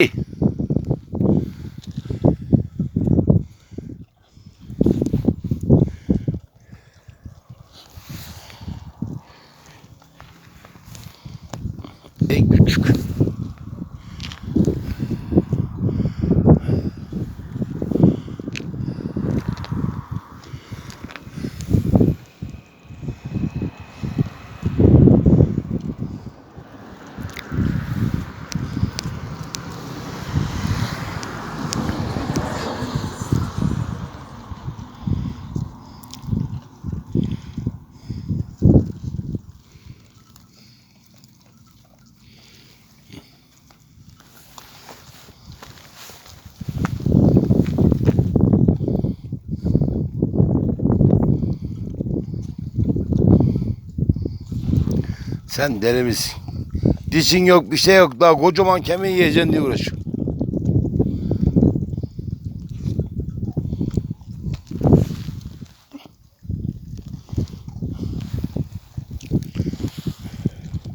Ey küçük. Sen deli misin? Dişin yok bir şey yok daha kocaman kemiği yiyeceksin diye uğraşıyorsun.